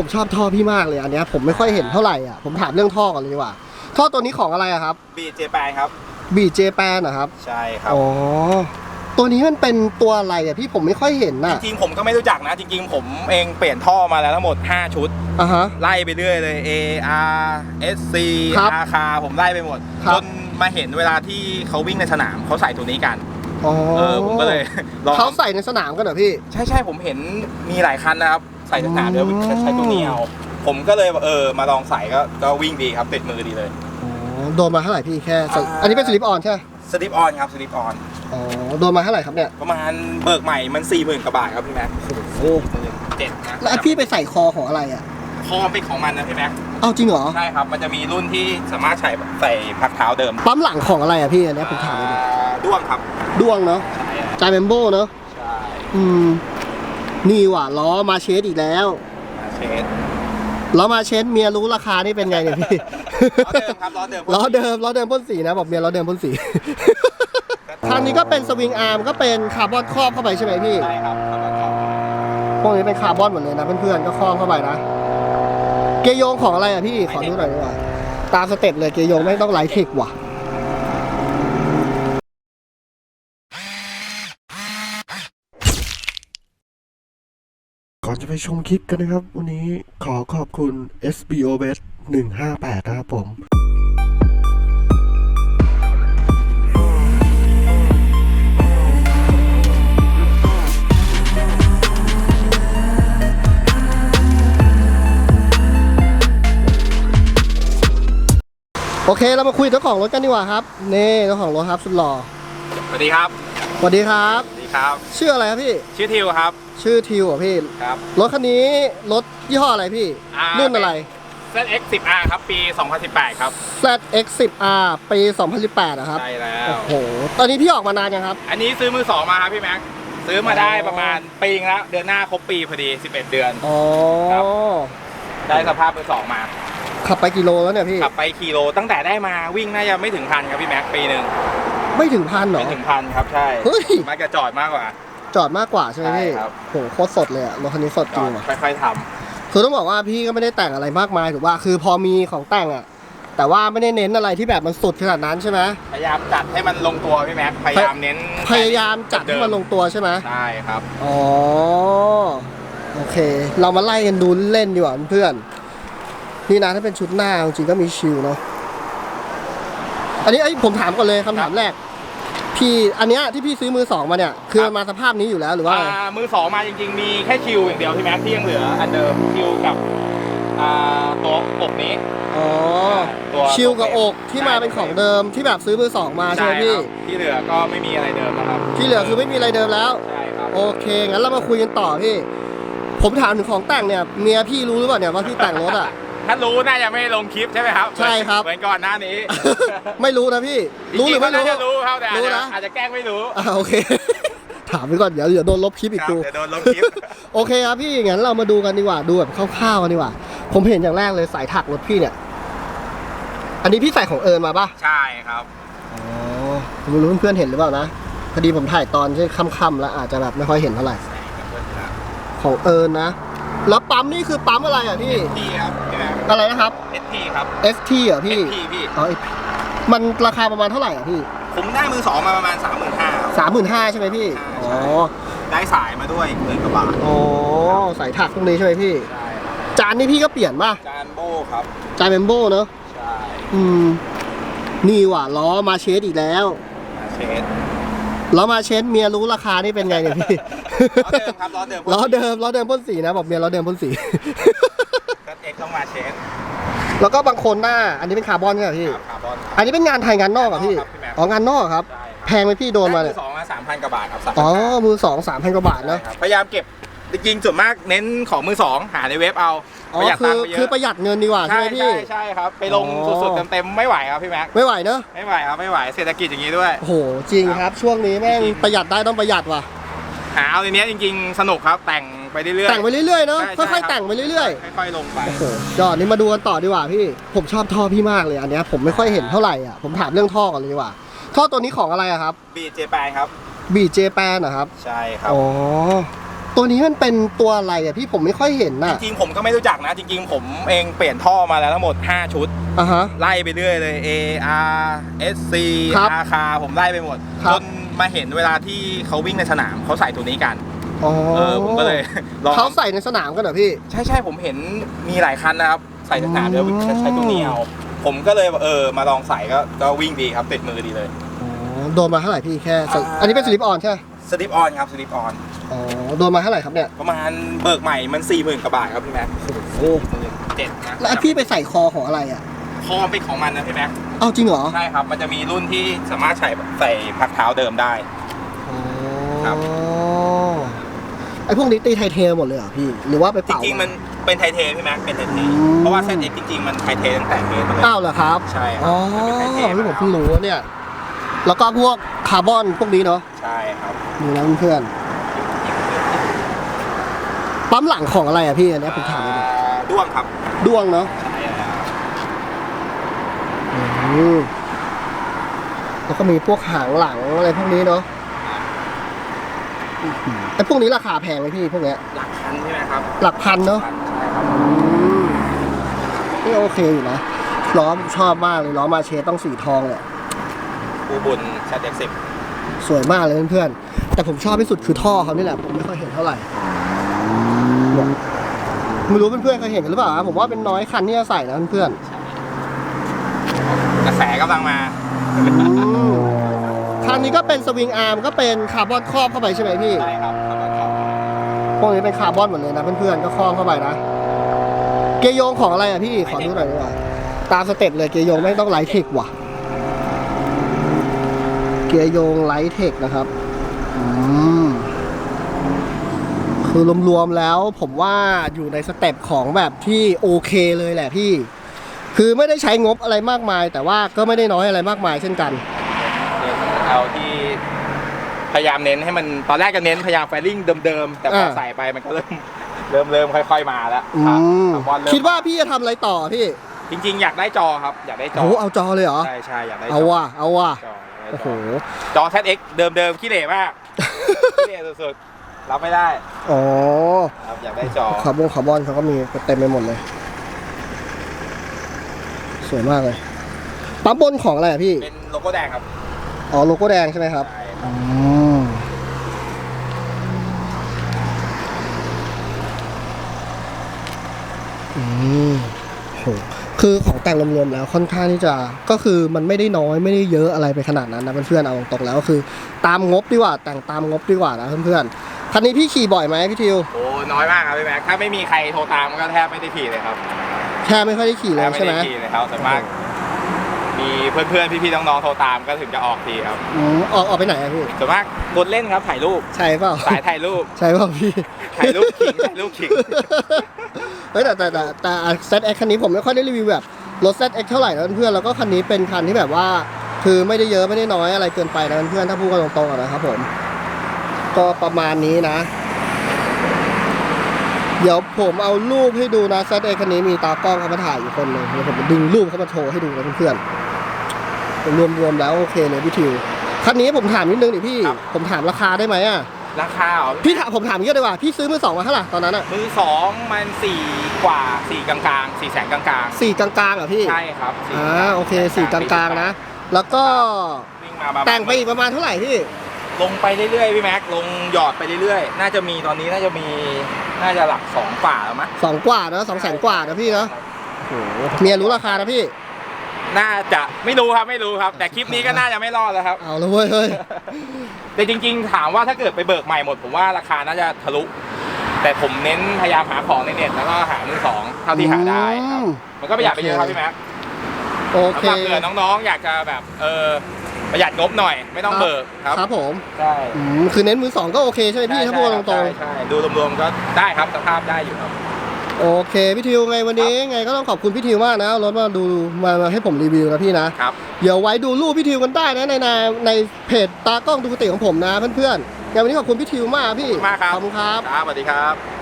ผมชอบท่อพี่มากเลยอันเนี้ยผมไม่ค่อยเห็นเท่าไหร่อะผมถามเรื่องท่อก่อนเลยดีกว่า ท่อตัวนี้ของอะไรอะครับบีเจแปนครับ บีเจแปนนะครับใช่ครับ อ๋อตัวนี้มันเป็นตัวอะไรอะพี่ผมไม่ค่อยเห็นจน่ะริงๆ ผมก็ไม่รู้จักนะ จริงๆ ผมเองเปลี่ยนท่อมาแล้วทั้งหมด 5 ชุด อะฮะ ไล่ไปเรื่อยเลย A R S C ครับ R คาผมไล่ไปหมด ครับ จนมาเห็นเวลาที่เขาวิ่งในสนามเขาใส่ตัวนี้กัน อ๋อเออผมก็เลย ลองเขาใส่ในสนามกันเหรอพี่ ใช่ใช่ผมเห็นมีหลายคันนะครับ ใส่ในสนามเดี๋ยวอืมใช้ตัวนี้เอาผมก็เลยเออมาลองใส่ก็ก็วิ่งดีครับติดมือดีเลยอ๋อโดนมาเท่าไหร่พี่แค่ใส่อ่าอันนี้เป็นสลิปออนใช่ไหมสลิปออนครับสลิปออนอ๋อโดนมาเท่าไหร่ครับเนี่ยประมาณเบิกใหม่มัน4ี่หมื่นกว่าบาทครับพี่แม็กโอ้เจ็ดนะแล้วพี่ไปใส่คอของอะไรอะคอเป็นของมันนะพี่แม็กเอาจริงเหรอใช่ครับมันจะมีรุ่นที่สามารถใส่ใส่พักเท้าเดิมปั๊มหลังของอะไรอะพี่อันเนี้ยผมถามเลยดิอ่าด้วงครับด้วงเนาะใช่จายเมมโบเนาะใช่อืม นี่ว่ะล้อมาเชสอีกแล้วมาเชสล้อมาเชสเมียรู้ราคานี่เป็นไงเนี่ยพี่ล้อเดิมครับล้อเดิมล้อเดิมล้อเดิมพ่นสีนะบอกเมียล้อเดิมพ่นสีทางนี้ก็เป็นสวิงอาร์มก็เป็นคาร์บอนครอบเข้าไปใช่ไหมพี่ใช่ครับครับครับพวกนี้เป็นคาร์บอนหมดเลยนะเพื่อนๆก็ครอบเข้าไปนะเกียร์โยงของอะไรอะพี่ขอดูหน่อยดีกว่าตามสเต็ปเลยเกียร์โยงไม่ต้องไลท์เทคว่ะ อนจะไปชมคลิปกันนะครับ วันนี้ขอขอบคุณ SBO Bet 158 นะครับผมโอเคเรามาคุยกับเจ้าของรถกันดีกว่าครับนี่เจ้าของรถครับสุดหล่อสวัสดีครับ สวัสดีครับ สวัสดีครับ ชื่ออะไรครับพี่ ชื่อทิวครับ ชื่อทิวเหรอะพี่ ครับ รถคันนี้รถยี่ห้ออะไรพี่ อ่ารุ่นอะไร ZX 10R ครับ ปี 2018 ครับ ZX10R ปี2018อะครับ ใช่แล้โอ้วโห ตอนนี้พี่ออกมานานยังครับ อันนี้ซื้อมือสองมาครับพี่แม็ก ซื้อมาได้อ๋อประมาณปีนึงแล้ว เดือนหน้าครบปีพอดี 11 เดือน อ๋อ ครับ ได้สภาพมือสองมา ขับไปกี่โลแล้วเนี่ยพี่ ขับไปกิโลตั้งแต่ได้มาวิ่งน่าจะไม่ถึงพันครับพี่แม็กปีหนึ่งไม่ถึงพันเหรอ ไม่ถึงพันครับใช่เฮ้ย มันจะจอดมากกว่า จอดมากกว่าใช่ไหมพี่ใช่ครับ โหโคตรสดเลยอะรถคันนี้สดจจริองดว่ะค่อยๆทคือต้องบอกว่าพี่ก็ไม่ได้แต่งอะไรมากมายถูกป่ะคือพอมีของแต่งอะแต่ว่าไม่ได้เน้นอะไรที่แบบมันสุดขนาดนั้นใช่ไหมำพยายามจัดให้มันลงตัวพี่แม็กพยายามเน้นพยายามจัดให้มันลงตัวใช่ไหม ใช่ครับ อ๋อ โอเค เรามาไล่กันดูเล่นดีกว่าเพื่อน นี่นะถ้าเป็นชุดหน้าจริงๆก็มีชิลเนาะอันนี้ไอ้ยผมถามก่อนเลยคำถามแรก พี่อันเนี้ยที่พี่ซื้อมือสองมาเนี่ยคือครับมันมาสภาพนี้อยู่แล้วหรือว่า อ่ามือสองมาจริงๆ มีแค่คิวอย่างเดียวพี่แม็กที่ยังเหลืออันเดิมคิวกับอ่าตัวอกนี้ อ๋อ ตัวชิลกับอกที่มาเป็นของเดิมที่แบบซื้อมือสองมาใช่ไหมพี่ ครับที่เหลือก็ไม่มีอะไรเดิมนะครับที่เหลือคือไม่มีอะไรเดิมแล้ว ใช่ครับโอเค งั้นเรามาคุยกันต่อพี่ ผมถามถึงของแต่งเนี่ยเมียพี่รู้หรือเปล่าเนี่ยว่าพี่แต่งรถอะ ถ้ารู้น่าจะไม่ลงคลิปใช่ไหมครับใช่ครับ เหมือนก่อนหน้านี้ไม่รู้นะพี่ รู้หรือไม่จงๆก็รู้น่าจะรู้ครับแต่อาจรู้จะนะอาจจะแกล้งไม่รู้ อ่าโอเค ถามไปก่อนเดี๋ยวเดี๋ยวโดนลบคลิปอีกครับกูเดี๋ยวโดนลงคลิป โอเคครับพี่งั้นเรามาดูกันดีกว่าดูแบบคร่าวๆกันดีกว่า ผมเห็นอย่างแรกเลยสายถักรถพี่เนี่ย อันนี้พี่ใส่ของเอิญมาปะ ใช่ครับ อ๋อผมไม่รู้เพื่อนๆเห็นหรือเปล่านะพอดีผมถ่ายตอนที่ค่ำๆแล้วอาจจะแบบไม่ค่อยเห็นเท่าไหร่ของเอิญนะ แล้วปั๊มนี่คือปั๊มอะไรอะพี่พี่ครับพี่แม็ก อะไรนะครับ ST ครับ ST เหรอพี่ ST พี่ อ๋อ ST มันราคาประมาณเท่าไหร่อะพี่ผมได้มือสองมาประมาณ 3 5 0 0 0ครับสามหมื่นห้าใช่ไหมพี่ใช่อ๋อได้สายมาด้วยหมื่นกว่าบาทอ๋อสายถักตรงนี้ใช่ไหมพี่ ใช่ครับจานนี่พี่ก็เปลี่ยนป่ะ จานโบครับ จานเมมโบเนอะใช่อืม นี่ว่ะล้อมาเชสอีกแล้วมาเชสล้อมาเชสเมียรู้ราคานี่เป็นไงเนี่ยพี่ ล้อเดิมครับล้อเดิมล้อเดิมล้อเดิมพ่นสีนะบอกเมียล้อเดิมพ่นสีก็เอ็กต้อง มาเชสแล้วก็บางคนหน้า อันนี้เป็นคาร์บอนใช่ไหมพี่ครับคาร์บอนอันนี้เป็นงานไทยงานนอกเหรอะพี่ครับพี่แม็กอ๋องานนอกครับ ใช่ครับแพงไหมพี่โดนมาได้เนี่มืยอสองมาสามพันกว่าบาทครับอ๋อมือสองสามพันกว่าบาทใช่นะครับพยายามเก็บจริงๆส่วนมากเน้นของมือสองหาในเว็บเอาอ๋อประหยัดคืตัองค์ไปเยคืออะประหยัดเงินดีกว่าใช่ใช่ไหมพี่ ใช่ใช่ครับ ไปลงอ๋อ สุดๆเต็มๆไม่ไหวครับพี่แม็กไม่ไหวเนอะไม่ไหวครับไม่ไหวเศรษฐกิจอย่างนี้ด้วย โอ้โหจริงครับ ช่วงนี้แม่งจริง ประหยัดได้ต้องประหยัดว่ะ หาเอาในเนี้ยจริงๆ สนุกครับ แต่งไปเรื่อยๆ แต่งไปเรื่อยๆเนอะใช่ใช่ค่อยครับๆแต่งไปเรื่อยค่อยๆลงไป ๆโอ้โหยอดนี่มาดูกันต่อดีกว่าพี่ผมชอบท่อพี่มากเลยอันเนี้ยผมไม่ค่อยเห็นเท่าไหร่อะผมถามเรื่องท่อก่อนเลยดีกว่า ท่อตัวนี้ของอะไรอะครับบีเจแปนครับ บีเจแปนนะครับใช่ครับ อ๋อตัวนี้มันเป็นตัวอะไรอะพี่ผมไม่ค่อยเห็นน่ะจริงๆ ผมก็ไม่รู้จักนะ จริงๆ ผมเองเปลี่ยนท่อมาแล้วทั้งหมด 5 ชุด อะฮะ ไล่ไปเรื่อยเลย A R S C ครับ R คาผมไล่ไปหมด ครับ จน มาเห็นเวลาที่เขาวิ่งในสนามเขาใส่ตัวนี้กันอ๋อเออผมก็เลยลองเขาใส่ในสนามกันเหรอพี่ ใช่ใช่ผมเห็นมีหลายคันนะครับ ใส่ในสนามเดี๋ยวอืมใช้ใช้ตัวนี้เอาผมก็เลยเออมาลองใส่ก็ก็วิ่งดีครับติดมือดีเลยอ๋อโดนมาเท่าไหร่พี่แค่ใส่อ่าอันนี้เป็นสลิปออนใช่ไหมสลิปออนครับสลิปออนอ๋อโดนมาเท่าไหร่ครับเนี่ยประมาณเบิกใหม่มัน4ี่หมื่นกว่าบาทครับพี่แม็กโอ้เจ็ดนะแล้วพี่ไปใส่คอของอะไรอะ คอเป็นของมันนะพี่แม็กเอาจริงเหรอใช่ครับ มันจะมีรุ่นที่สามารถใส่ใส่พักเท้าเดิมได้อ๋อครับไอพวกนี้ตีไทเทหมดเลยเหรอพี่ หรือว่าไปจเป่า ริงๆมันเป็นไทเทพี่แม็กเป็นไทเทอืม เพราะว่าเส้นเอกจริงๆมันไทเทตั้งแต่เทสมาเลย อ้าวเหรอครับใช่ครัอ๋อมันเป็นไทเท นี่ผมเพิ่งรู้เนี่ย แล้วก็พวกคาร์บอนพวกนี้เนาะใช่ครับนี่นะเพื่อนๆปั๊มหลังของอะไรอะพี่อันเนี้ยผมถามเลยดิอ่าด้วงครับ ด้วงเนาะใช่ครับอื มแล้วก็มีพวกหางหลังอะไรพวกนี้เนาะไอพวกนี้ราคาแพงไหมพี่พวกเนี้ย หลักพันใช่ไหมครับหลักพันเนาะพันใช่ครับนี่โอเคอยู่นะล้อมชอบมากเลยล้อมาเชต้องสีทองเนี่ยอูบุญชาเด็กสิบสวยมากเลยเพื่อนๆแต่ผมชอบที่สุดคือท่อเขานี่แหละ ผมไม่ค่อยเห็นเท่าไหร่เนี่ยไม่รู้เพื่อนๆเคยเห็นกันหรือเปล่านะผมว่าเป็นน้อยคันที่จะใส่นะเพื่อนก ระแสกำลังมาๆอืมคันนี้ก็เป็นสวิงอาร์มก็เป็นคาร์บอนครอบเข้าไปใช่ไหมพี่ ใช่ครับครับครับพวกนี้เป็นคาร์บอนหมดเลยนะเพื่อนๆก็ครอบเข้าไปนะ เกียร์โยงของอะไรอะพี่ขอดูหน่อยดีกว่าตามสเต็ปเลยเกียร์โยงไม่ต้องไลท์เทคว่ะ เกียร์โยงไลท์เทคนะครับอืมคือรวมๆแล้วผมว่าอยู่ในสเต็ปของแบบที่โอเคเลยแหละพี่ คือไม่ได้ใช้งบอะไรมากมาย แต่ว่าก็ไม่ได้น้อยอะไรมากมายเช่นกันเดี๋ยวเอาที่พยายามเน้นให้มันตอนแรกก็เน้นพยายามไฟลิ่งเดิมๆ แต่พออ่าใส่ไปมันก็เริ่มเริ่มเริ่มค่อย ๆมาแล้วอืครับมคาร์บอนเริ่มคิดว่าพี่จะทำอะไรต่อพี่ จริง ๆ อยากได้จอครับ อยากได้จอโอ้โหเอาจอเลยเหรอใช่ใช่อยากได้จเอาว่ะเอาว่ะจออยากได้โอ้จโหจอ ZX เดิมๆขี้เหร่มากขี้เหร่สุดๆรับไม่ได้อ๋อครับอยากได้จอคาร์บอนคาร์บอนเขาก็มีเต็มไปหมดเลย สวยมากเลย ปั๊มบนของอะไรอะพี่ เป็นโลโก้แดงครับอ๋อโลโก้แดงใช่ไหมครับใช่อืมอืมโหคือของแต่งรวมๆแล้วค่อนข้างที่จะ ก็คือมันไม่ได้น้อยไม่ได้เยอะอะไรไปขนาดนั้นนะเพื่อนๆเอาตรงๆแล้วก็คือ ตามงบดีกว่า แต่งตามงบดีกว่านะเพื่อนๆคันนี้พี่ขี่บ่อยไหมพี่ทิว โอ้น้อยมากครับพี่แม็กถ้าไม่มีใครโทรตามก็แทบไม่ได้ขี่เลยครับ แค่ไม่ค่อยได้ขี่เลแทยบไม่ใช่ไหมได้ขี่เลยครับส่วนมาก มีเพื่อนๆ พี่ๆ น้องๆ โทรตามก็ถึงจะออกทีครับอืมออกออกไปไหนอะพี่ส่วนมากกดเล่นครับถ่ายรูป ใช่เปล่าสายถ่ายรูป ใช่เปล่าพี่ ถ่ายรูปขิงถ่ายรูปขิงเฮ้ยแต่แต่แต่แต่เซตเอ็กคันนี้ผมไม่ค่อยได้รีวิวแบบรถเซตเอ็กเท่าไหร่นะเพื่อนๆ แล้วก็คันนี้เป็นคันที่แบบว่า คือไม่ได้เยอะไม่ได้น้อยอะไรเกินไปนะเพื่อนๆ ถ้าพูดกันตรงๆอะนะครับผม ก็ประมาณนี้นะ เดี๋ยวผมเอารูปให้ดูนะเซตเอ็กคันนี้มีตากล้องเขามาถ่ายอยู่คนหนึงเดี๋ยวผมจะดึงรูปเขามาโชว์ให้ดูนะเพื่อนๆรวมๆแล้วโอเคเลยพี่ทิวคันนี้ผมถามนิดนึงดิพี่ ครับ ผมถามราคาได้ไหมอะราคาเหรอพี่ถามผมถามอย่างนี้ดีกว่าพี่ซื้อมือสองมาเท่าไหร่ตอนนั้นอะมือสองมันสี่กว่าสี่กลางๆสี่แสนกลางสี่กลางๆเหรอพี่ๆใช่ครับสี่อ่าโอเคสี่กลางๆนะแล้วก็วิ่งมาประมาณแต่งไปอีกประมาณเท่าไหร่พี่ลงไปเรื่อยๆพี่แม็กลงหยอดไปเรื่อยๆ น่าจะมีตอนนี้น่าจะมี น่าจะหลักสองฝ่าแล้วมั้ยสองกว่านะสองแสนกว่านะพี่นะโอ้โหเมียรู้ราคานะพี่ น่าจะไม่รู้ครับไม่รู้ครับ แต่คลิปนี้ก็น่าจะไม่รอดแล้วครับ เอาแล้วเว้ยเฮ้ยแต่จริง ๆ ถามว่าถ้าเกิดไปเบิกใหม่หมด ผมว่าราคาน่าจะทะลุ แต่ผมเน้นพยายามหาของในเน็ตแล้วก็หามือสองเท่าที่หาได้ครับอืมมันก็ประหยัดไปเยอะครับพี่แม็กโอเคสำหรับเผื่อน้องๆ อยากจะแบบเออ ประหยัดงบหน่อยไม่ต้องเบิกครับครับผมใช่อืมคือเน้นมือสองก็โอเคใช่ไหมพี่ถ้าพูดตรงใช่ใช่ดูรวมๆก็ได้ครับสภาพได้อยู่ครับๆโอเคพี่ทิวไงวันนี้ไงก็ต้องขอบคุณพี่ทิวมากนะเอารถมาดูมามาให้ผมรีวิวนะพี่นะครับ เดี๋ยวไว้ดูรูปพี่ทิวกันได้นะในในในเพจตากล้องดูกติของผมนะเพื่อนๆงั้นวันนี้ขอบคุณพี่ทิวมากพี่มากครับ ขอบคุณครับ ครับสวัสดีครับ